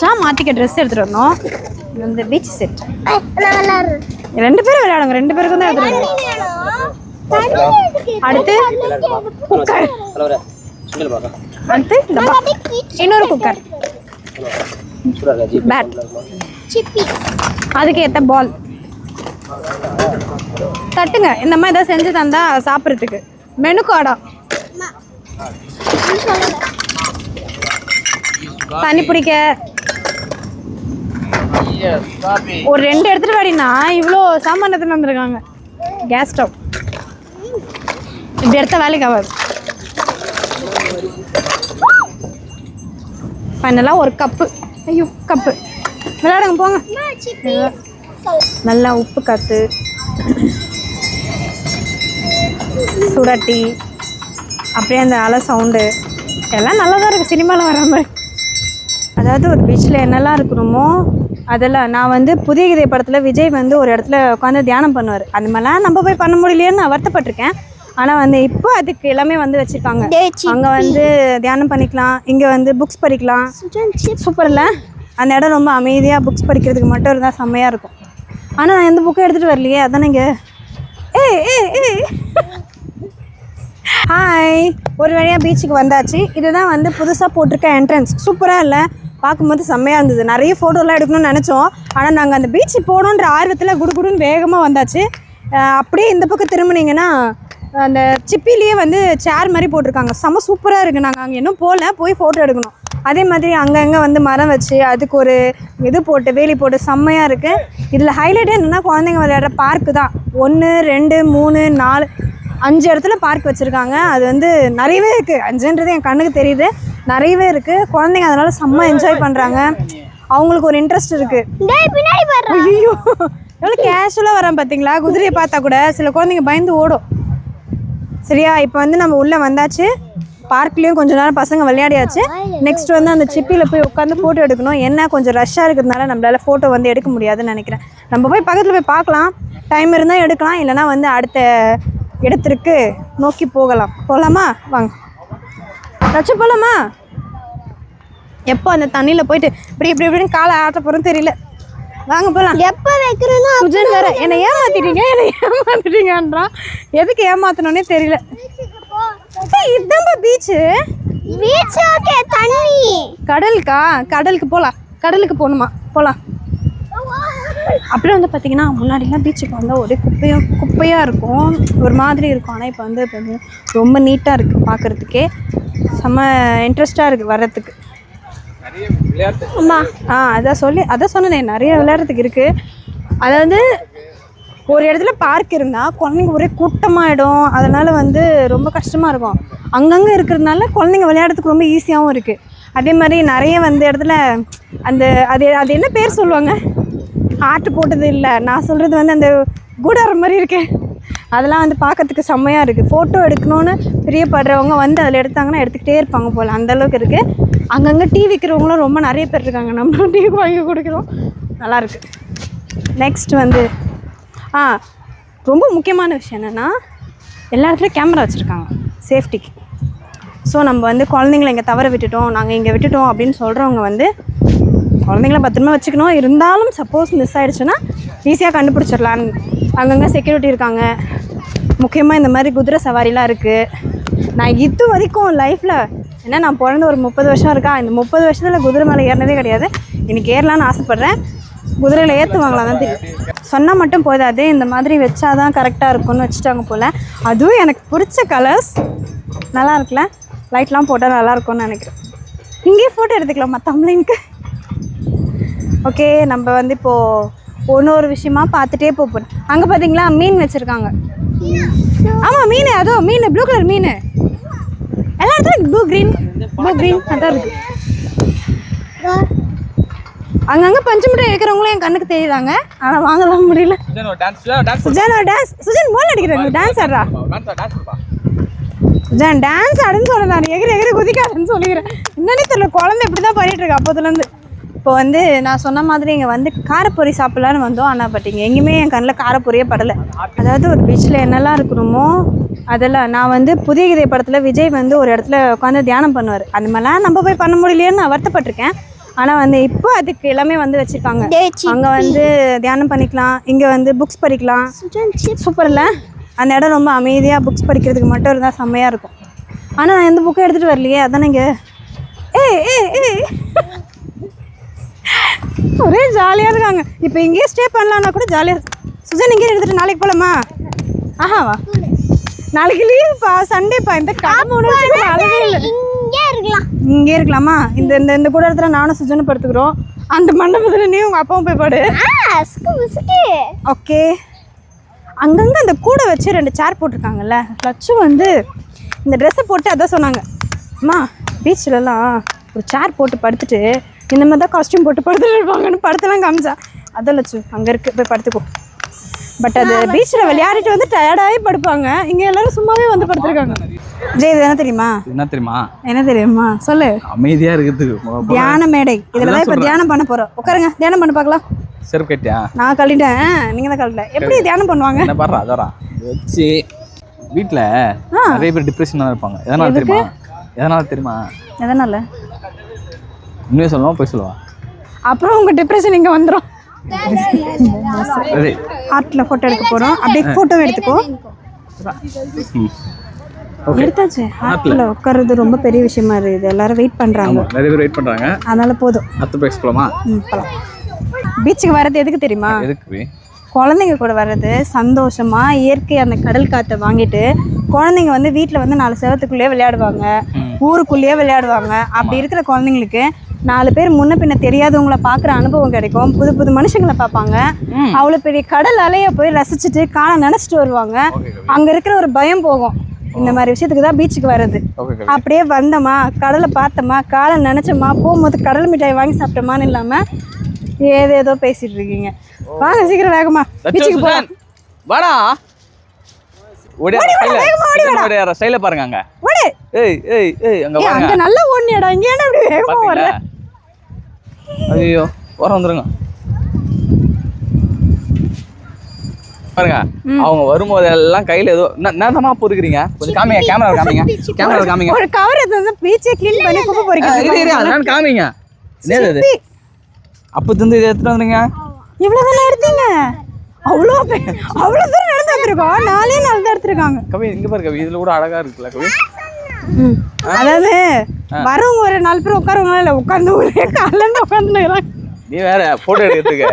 ஷா மாற்றிக்க ட்ரெஸ் எடுத்துகிட்டு வரணும். இது வந்து பீச் செட் ரெண்டு பேரும் விளையாடுங்க. ரெண்டு பேருக்கும் தான் எடுத்துகிட்டு அடுத்து குக்கர். அடுத்து இன்னொரு குக்கர். பேட் சிப்பி அதுக்கு ஏற்ற பால் தட்டுங்க. இந்த மாதிரி ஏதாவது செஞ்சு தந்தா சாப்பிட்றதுக்கு. மெனு காடா தண்ணி பிடிக்க. ஒரு ரெண்டு எடுத்துட்டு வாடினா இவ்வளோ சாமான் எடுத்துட்டு வந்திருக்காங்க. கேஸ் ஸ்டவ் இப்படி எடுத்த வேலைக்கு ஆகாது. ஃபைனலாக ஒரு கப்பு ஐயோ கப்பு விளையாடுங்க போங்க. நல்லா உப்பு காத்து. சுடட்டி அப்படியே அந்த அலை சவுண்டு எல்லாம் நல்லா தான் இருக்குது சினிமாவில் வர மாதிரி. அதாவது ஒரு பீச்சில் என்னெல்லாம் இருக்கணுமோ அதெல்லாம் நான் வந்து புதிய கதை படத்தில் விஜய் வந்து ஒரு இடத்துல உட்காந்து தியானம் பண்ணுவார். அந்த மாதிரிலாம் நம்ம போய் பண்ண முடியலையேன்னு நான் வருத்தப்பட்டிருக்கேன். ஆனால் வந்து இப்போ அதுக்கு எல்லாமே வந்து வச்சுருக்காங்க. அங்கே வந்து தியானம் பண்ணிக்கலாம். இங்கே வந்து புக்ஸ் படிக்கலாம். சூப்பர்ல அந்த இடம் ரொம்ப அமைதியாக புக்ஸ் படிக்கிறதுக்கு மட்டும் இருந்தால் செம்மையாக இருக்கும். ஆனால் நான் எந்த புக்கும் எடுத்துகிட்டு வரலையே. அதானே இங்கே? ஏய் ஏய் ஏய். ஹாய் ஒரு வழியாக பீச்சுக்கு வந்தாச்சு. இதுதான் வந்து புதுசாக போட்டிருக்க என்ட்ரன்ஸ் சூப்பராக இல்லை. பார்க்கும்போது செம்மையாக இருந்தது. நிறைய ஃபோட்டோலாம் எடுக்கணும்னு நினச்சோம். ஆனால் நாங்கள் அந்த பீச்சு போகணுன்ற ஆர்வத்தில் குடுகுடுன்னு வேகமாக வந்தாச்சு. அப்படியே இந்த பக்கம் திரும்பினீங்கன்னா அந்த சிப்பிலேயே வந்து சேர் மாதிரி போட்டிருக்காங்க. செம்ம சூப்பராக இருக்குது நாங்கள் அங்கே இன்னும் போகல போய் ஃபோட்டோ எடுக்கணும். அதே மாதிரி அங்கங்கே வந்து மரம் வச்சு அதுக்கு ஒரு இது போட்டு வேலி போட்டு செம்மையாக இருக்குது இதில் ஹைலைட் என்னென்னா குழந்தைங்க விளையாடுற பார்க்கு தான். ஒன்று ரெண்டு மூணு நாலு அஞ்சு இடத்துல பார்க் வச்சுருக்காங்க. அது வந்து நிறையவே இருக்குது அஞ்சுன்றது என் கண்ணுக்கு தெரியுது. நிறையவே இருக்குது குழந்தைங்க அதனால் செம்ம என்ஜாய் பண்ணுறாங்க அவங்களுக்கு ஒரு இன்ட்ரெஸ்ட் இருக்குது டேய் பின்னாடி பாரு ஐயோ எவ்வளோ கேஷுவலாக வரேன் பார்த்தீங்களா குதிரையை பார்த்தா கூட சில குழந்தைங்க பயந்து ஓடும். சரியா? இப்போ வந்து நம்ம உள்ளே வந்தாச்சு. பார்க்லேயும் கொஞ்ச நேரம் பசங்க விளையாடியாச்சு. நெக்ஸ்ட் வந்து அந்த சிப்பியில் போய் உட்காந்து ஃபோட்டோ எடுக்கணும். என்ன கொஞ்சம் ரஷ்ஷாக இருக்கிறதுனால நம்மளால ஃபோட்டோ வந்து எடுக்க முடியாதுன்னு நினைக்கிறேன். நம்ம போய் பக்கத்தில் போய் பார்க்கலாம். டைம் இருந்தால் எடுக்கலாம். இல்லைனா வந்து அடுத்த இடத்திற்கு நோக்கி போகலாம். போகலாமா வாங்க. ரச்சு போகலாமா எப்போ அந்த தண்ணியில் போயிட்டு இப்படி இப்படி இப்படின்னு காலை ஆட்ட போகிறோம் தெரியல. வாங்க போகலாம் எப்ப வைக்கிறேன்னா சுஜன் வேற என்னை ஏமாத்திட்டீங்க என்னை ஏமாத்திட்டீங்கன்றான். எதுக்கு ஏமாத்தணும்னே தெரியல. இதான்பா பீச்சு. பீச் ஓகே தண்ணி கடலுக்கா? கடலுக்கு போகலாம் கடலுக்கு போகணுமா? போகலாம் அப்படியே வந்து பார்த்தீங்கன்னா முன்னாடிலாம் பீச்சுக்கு வந்தால் ஒரே குப்பையாக குப்பையாக இருக்கும். ஒரு மாதிரி இருக்கும். ஆனால் இப்போ வந்து இப்போ ரொம்ப நீட்டாக இருக்குது பார்க்குறதுக்கே. செம்ம இன்ட்ரெஸ்ட்டாக இருக்குது வர்றதுக்கு. ஆ அதான் சொல்லி அதான் சொன்னேன் நிறைய விளையாடுறதுக்கு இருக்குது அதாவது ஒரு இடத்துல பார்க் இருந்தால் குழந்தைங்க ஒரே கூட்டமாகிடும் அதனால் வந்து ரொம்ப கஷ்டமாக இருக்கும். அங்கங்கே இருக்கிறதுனால குழந்தைங்க விளையாடுறதுக்கு ரொம்ப ஈஸியாகவும் இருக்குது அதே மாதிரி நிறைய வந்து இடத்துல அந்த அது அது என்ன பேர் சொல்லுவாங்க? ஆட்டு போட்டது இல்லை. நான் சொல்கிறது வந்து அந்த கூடாரம் மாதிரி இருக்கேன் அதெல்லாம் வந்து பார்க்கறதுக்கு செம்மையாக இருக்குது ஃபோட்டோ எடுக்கணும்னு பிரியப்படுறவங்க வந்து அதில் எடுத்தாங்கன்னா எடுத்துக்கிட்டே இருப்பாங்க போல். அந்த அளவுக்கு இருக்குது அங்கங்கே டீ விற்கிறவங்களும் ரொம்ப நிறைய பேர் இருக்காங்க. நம்மளும் டீ வாங்கி கொடுக்குறோம். நல்லாயிருக்கு நெக்ஸ்ட் வந்து ஆ ரொம்ப முக்கியமான விஷயம் என்னென்னா எல்லா இடத்துலையும் கேமரா வச்சுருக்காங்க சேஃப்டிக்கு ஸோ நம்ம வந்து குழந்தைங்கள இங்கே தவற விட்டுட்டோம் நாங்கள் இங்கே விட்டுட்டோம் அப்படின்னு சொல்கிறவங்க வந்து குழந்தைங்கள பத்திரமா வச்சுக்கணும். இருந்தாலும் சப்போஸ் மிஸ் ஆகிடுச்சுன்னா ஈஸியாக கண்டுபிடிச்சிடலாம். அங்கங்கே செக்யூரிட்டி இருக்காங்க. முக்கியமாக இந்த மாதிரி குதிரை சவாரிலாம் இருக்குது நான் இது வரைக்கும் லைஃப்பில் என்ன நான் பிறந்த ஒரு முப்பது வருஷம் இருக்கா? இந்த முப்பது வருஷத்தில் குதிரை மேலே ஏறினதே கிடையாது. இன்னைக்கு ஏறலான்னு ஆசைப்பட்றேன். குதிரையில் ஏற்றுவாங்களா தான் தெரியும். சொன்னால் மட்டும் போதாது இந்த மாதிரி வச்சாதான் கரெக்டாக இருக்கும்னு வச்சுட்டாங்க போல். அதுவும் எனக்கு பிடிச்ச கலர்ஸ் நல்லா இருக்குல்ல? லைட்லாம் போட்டால் நல்லா இருக்கும்னு நினைக்கிறேன். இங்கேயே ஃபோட்டோ எடுத்துக்கலாமா தம்லிங்க்கு ஓகே நம்ம வந்து இப்போது ஒன்று ஒரு விஷயமா பார்த்துட்டே போகிறோம் அங்கே பார்த்தீங்களா மீன் வச்சுருக்காங்க. ஆமாம் மீன் அதோ மீன் ப்ளூ கலர் மீன். எல்லா இடத்துலையும் ப்ளூ க்ரீன் ப்ளூ க்ரீன் அதான் இருக்குது அங்கங்கே பஞ்சு மிட்டாய் இருக்கிறவங்களும் என் கண்ணுக்கு தெரியுதாங்க ஆனால் வாங்கலாம் முடியல. சுஜான் டான்ஸ் சுஜான் மோல் அடிக்கிறாங்க டான்ஸ் ஆடுறா. சுஜான் டான்ஸ் ஆடுன்னு சொல்ல நான். எகிரி எகிரி குதிக்காதுன்னு சொல்லிக்கிறேன். என்னன்னே தெரியல குழந்தை இப்படி தான் பண்ணிட்டு இருக்கு அப்போதுலேருந்து இப்போ வந்து நான் சொன்ன மாதிரி இங்கே வந்து காரப்பொரி சாப்பிட்லான்னு வந்தோம். ஆனால் பட் இங்கே எங்கேயுமே என் கண்ணில் காரப்பொரியே படலை. அதாவது ஒரு பீச்சில் என்னெல்லாம் இருக்கணுமோ அதெல்லாம் நான் வந்து புதிய கதை படத்தில் விஜய் வந்து ஒரு இடத்துல உட்காந்து தியானம் பண்ணுவார். அந்த மாதிரிலாம் நம்ம போய் பண்ண முடியலையேன்னு நான் வருத்தப்பட்டிருக்கேன். ஆனால் வந்து இப்போ அதுக்கு எல்லாமே வந்து வச்சுருக்காங்க. அங்கே வந்து தியானம் பண்ணிக்கலாம். இங்கே வந்து புக்ஸ் படிக்கலாம். சுஜன் சிப் சூப்பர் இல்லை அந்த இடம் ரொம்ப அமைதியாக புக்ஸ் படிக்கிறதுக்கு மட்டும் இருந்தால் செம்மையாக இருக்கும். ஆனால் நான் எந்த புக்கும் எடுத்துகிட்டு வரலையே. அதானே இங்கே. ஏய் ஏய் ஏய். ஒரே ஜாலியாக இருக்காங்க. இப்போ இங்கேயே ஸ்டே பண்ணலான்னா கூட ஜாலியாக சுஜன் இங்கே எடுத்துகிட்டு நாளைக்கு போகலாமா ஆஹாவா நாளைக்கு லீவுப்பா சண்டேப்பா இந்த கடமை உணர்ச்சி அளவே இல்லை. இங்கே இருக்கலாம். இங்கே இருக்கலாமா? இந்த இந்த இந்த கூட இடத்துல நானும் சுஜனும் படுத்துக்கிறோம் அந்த மண்டபத்தில் நீ உங்கள் அப்பாவும் போய் பாடு. ஓகே. அங்கங்கே அந்த கூடை வச்சு ரெண்டு சேர் போட்டிருக்காங்கல்ல. லட்சு வந்து இந்த ட்ரெஸ்ஸை போட்டு அதான் சொன்னாங்க. அம்மா பீச்சிலலாம் ஒரு சேர் போட்டு படுத்துட்டு இந்த மாதிரி தான் காஸ்டியூம் போட்டு படுத்துட்டு இருப்பாங்கன்னு படத்தெல்லாம் காமிச்சா. அதான் லட்சு அங்கே இருக்கு. போய் படுத்துக்கோ. பட் அது பீச்சில் விளையாடிட்டு வந்து டயர்டாகவே படுப்பாங்க. இங்கே எல்லாரும் சும்மாவே வந்து படுத்துருக்காங்க. ஜெய் இது என்ன தெரியுமா? என்ன தெரியுமா? என்ன தெரியுமா? சொல்லு. அமைதியா இருக்கிறதுக்கு தியான மேடை. இதில் தான் இப்போ தியானம் பண்ண போகிறோம் உட்காருங்க தியானம் பண்ண பார்க்கலாம். செருப்பு கட்டியா? நான் கழட்டிட்டேன். நீங்கள் தான் கழட்டல. எப்படி தியானம் பண்ணுவாங்க? என்ன பாடுறா? அதரா வச்சு வீட்டில் நிறைய பேர் டிப்ரெஷனாக இருப்பாங்க. எதனால தெரியுமா? எதனால தெரியுமா? எதனால? உண்மையை சொல்லுவா? போய் சொல்லுவா? அப்புறம் உங்கள் டிப்ரெஷன் இங்கே வந்துடும் சரி ஹார்ட்டில் ஃபோட்டோ எடுக்க போகிறோம் அப்படியே ஃபோட்டோ எடுத்துக்கோ. எடுத்தாச்சு. ஹார்ட்டில் உட்கார்றது ரொம்ப பெரிய விஷயமா இருக்குது. எல்லாரும் வெயிட் பண்ணுறாங்க ஆமா நிறைய பேர் வெயிட் பண்றாங்க. அதனால போதும். அடுத்த பேக்ஸ் போலாமா? ம் போகலாம் பீச்சுக்கு வர்றது எதுக்கு தெரியுமா? எதுக்கு குழந்தைங்க கூட வர்றது சந்தோஷமா இயற்கை அந்த கடல் காற்றை வாங்கிட்டு குழந்தைங்க வந்து வீட்டில் வந்து நாலு செவத்துக்குள்ளேயே விளையாடுவாங்க. ஊருக்குள்ளேயே விளையாடுவாங்க. அப்படி இருக்கிற குழந்தைங்களுக்கு நாலு பேர் முன்ன பின்ன தெரியாதவங்கள பார்க்குற அனுபவம் கிடைக்கும். புது புது மனுஷங்களை பார்ப்பாங்க. அவ்வளோ பெரிய கடல் அலைய போய் ரசிச்சுட்டு காண நினச்சிட்டு வருவாங்க. அங்கே இருக்கிற ஒரு பயம் போகும். இந்த மாதிரி விஷயத்துக்கு தான் பீச்சுக்கு வர்றது. அப்படியே வந்தோமா கடலை பார்த்தோமா காலை நினச்சோமா போகும்போது கடல் மிட்டாய் வாங்கி சாப்பிட்டோமான்னு இல்லாமல் ஏதேதோ பேசிட்டு இருக்கீங்க. வாங்க சீக்கிரம் வேகமா பீச்சுக்கு போகலாம் வாடா. ஓடியா ஸ்டைல பாருங்க அங்க. ஓடு. ஏய் ஏய் ஏய் அங்க நல்லா ஓடினியடா இங்க என்ன இப்படி வேகமா பாத்தீங்களா? ஐயோ வர வந்துருங்க. பாருங்க அவங்க வரும்போது எல்லாம் கையில ஏதோ நேரமா பொறுக்கிறீங்க? கொஞ்சம் காமிங்க கேமரா காமிங்க கேமரா காமிங்க. ஒரு கவர் எடுத்து வந்து பீச்சை க்ளீன் பண்ணி குப்பை இரு, இரு, பொறிக்க அதெல்லாம் காமிங்க. என்னது இது? அப்ப தந்து இதை எடுத்துட்டு வந்துருங்க. இவ்வளவு தானே எடுத்தீங்க? அவ்வளோ பெ- அவ்வளோ தூரம் நடந்து வந்திருக்கோம். நாலே நாள் தான் எடுத்திருக்காங்க. கவி இங்க பாரு கவி. இதுல கூட அழகா இருக்குல்ல கவி? அதாவது வரவங்க ஒரு நாலு பேர் உட்காருவாங்க இல்லை உட்காந்து ஒரே காலில் உட்காந்துருக்குறாங்க நீ வேற போட்டோ எடுக்கிறதுக்கு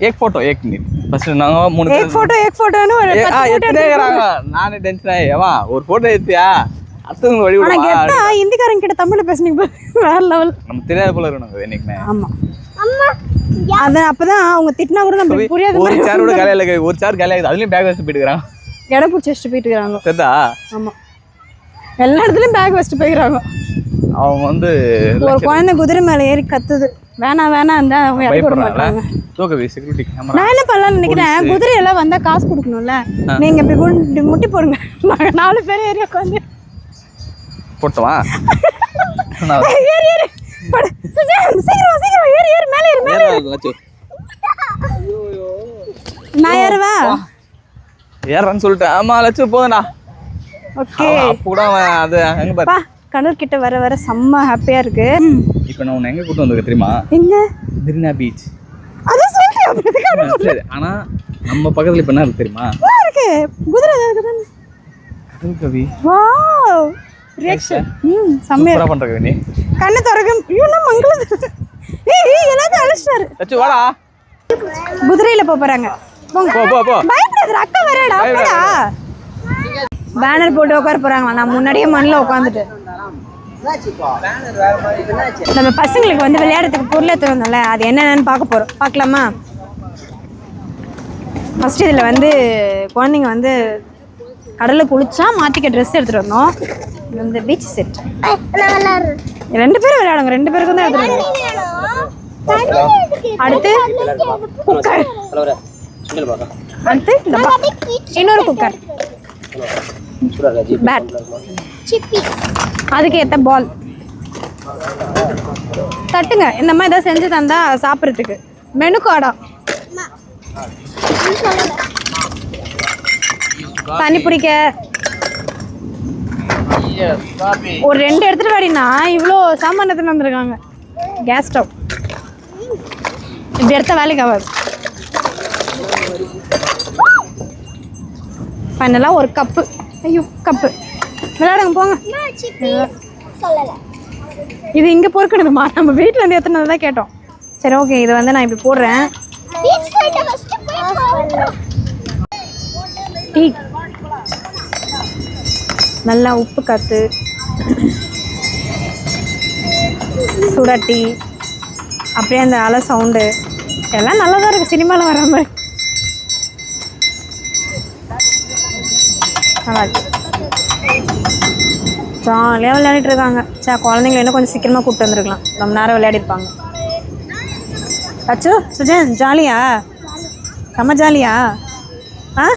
ஏக் போட்டோ ஏக் நீ. ஃபர்ஸ்ட் நாங்க மூணு ஏக் ஃபோட்டோ ஏக் ஃபோட்டோன்னு ஒரு ஆ எத்தனை இருக்கிறாங்க? நானே டென்ஷன் ஆகி ஏவா ஒரு போட்டோ எடுத்தியா? அடுத்தவங்க வழி விடுவா? கெத்தா ஹிந்திக்காரங்க கிட்ட தமிழ்ல பேசுனீங்க பாரு. வேற லெவல் நம்ம தெரியாத போல இருக்கணும் என்னைக்குமே. ஆமா. அம்மா அது அப்பதான் அவங்க திட்டினா கூட நம்மளுக்கு புரியாத ஒரு சேர் கூட காலையில. ஒரு சேர் காலையில அதுலயும் பேக் வச்சு போயிட்டுக்கிறான் இடம் பிடிச்சி வச்சுட்டு போயிட்டு இருக்காங்க ஆமா. எல்லா இடத்துலயும் பேக் வச்சுட்டு போயிடுறாங்க அவங்க வந்து ஒரு குழந்தை குதிரை மேல ஏறி கத்துது. வேணாம் வேணாம் இருந்தா அவங்க இறக்கி விட மாட்டாங்க. நான் என்ன பண்ணலாம்னு நினைக்கிறேன்? குதிரை எல்லாம் வந்தா காசு கொடுக்கணும்ல? நீங்க இப்படி முட்டி போடுங்க. நாலு பேர் ஏறி உட்காந்து போட்டோமா நான் ஏறி. ஏறி சீக்கிரம் சீக்கிரம் ஏறி ஏறி. மேலே ஏறி மேலே. நான் ஏறுவா ஏறான்னு சொல்லிட்டேன். ஆமா லட்சு போதும்டா. ஓகே. கூட அது அங்க பாரு. கடல் கிட்ட வர வர செம்ம ஹாப்பியா இருக்கு. இப்போ நான் உன்னை எங்க கூட்டு வந்திருக்க தெரியுமா? எங்க? மெரினா பீச் அப்படி சரி. ஆனா நம்ம பக்கத்துல இப்ப என்ன இருக்கு தெரியுமா? இருக்கு? குதிரை தான் இருக்குதானே? கடல் கவி. வாவ். ரியாக்ஷன் ம் செம்மையா சூப்பரா பண்ற கவி நீ கண்ணு திறக்க இவனா மங்களம். ஏய் ஏய் எல்லாத்தையும் அழிச்சிட்டாரு. லட்சு வாடா. குதிரையில போறாங்க. போங்க. போ போ போ. பயப்படாத அக்கா வரடா போடா. பேனர் போட்டு உட்கார போறாங்களா நான் முன்னாடியே மண்ணில் உட்காந்துட்டு நம்ம பசங்களுக்கு வந்து விளையாடுறதுக்கு பொருள் எடுத்து வந்தோம்ல அது என்னென்னு பார்க்க போறோம். பார்க்கலாமா? ஃபர்ஸ்ட் இதில் வந்து குழந்தைங்க வந்து கடலில் குளிச்சா மாற்றிக்க ட்ரெஸ் எடுத்துகிட்டு வந்தோம் இது வந்து பீச் செட். ரெண்டு பேரும் விளையாடுங்க. ரெண்டு பேருக்கும் தான் எதுக்கு? அடுத்து குக்கர் அடுத்து இன்னொரு குக்கர். பேட் சிப்பி அதுக்கு ஏற்ற பால் தட்டுங்க. இந்த மாதிரி ஏதாவது செஞ்சு தந்தா சாப்பிட்றதுக்கு. மெனு கார்டா தண்ணி பிடிக்க. ஒரு ரெண்டு எடுத்துட்டு வாடினா இவ்வளோ சாமான் எடுத்துட்டு வந்திருக்காங்க. கேஸ் ஸ்டவ் இப்படி எடுத்த வேலைக்கு ஆகாது. ஃபைனலாக ஒரு கப்பு ஐயோ கப்பு விளையாடுங்க போங்க. இது இங்கே பொறுக்கணுதுமா நம்ம வீட்டில் இருந்து எத்தனை தான் கேட்டோம். சரி ஓகே இது வந்து நான் இப்படி போடுறேன். டீ. நல்லா உப்பு காத்து. சுட டீ. அப்படியே அந்த அலை சவுண்டு எல்லாம் நல்லா தான் இருக்குது சினிமாவில் வர மாதிரி நல்லா இருக்கு ஜாலியாக விளையாடிட்டு இருக்காங்க சே குழந்தைங்கள இன்னும் கொஞ்சம் சீக்கிரமாக கூப்பிட்டு வந்துருக்கலாம். ரொம்ப நேரம் விளையாடிருப்பாங்க. அச்சு சுஜன் ஜாலியா? செம்ம ஜாலியா?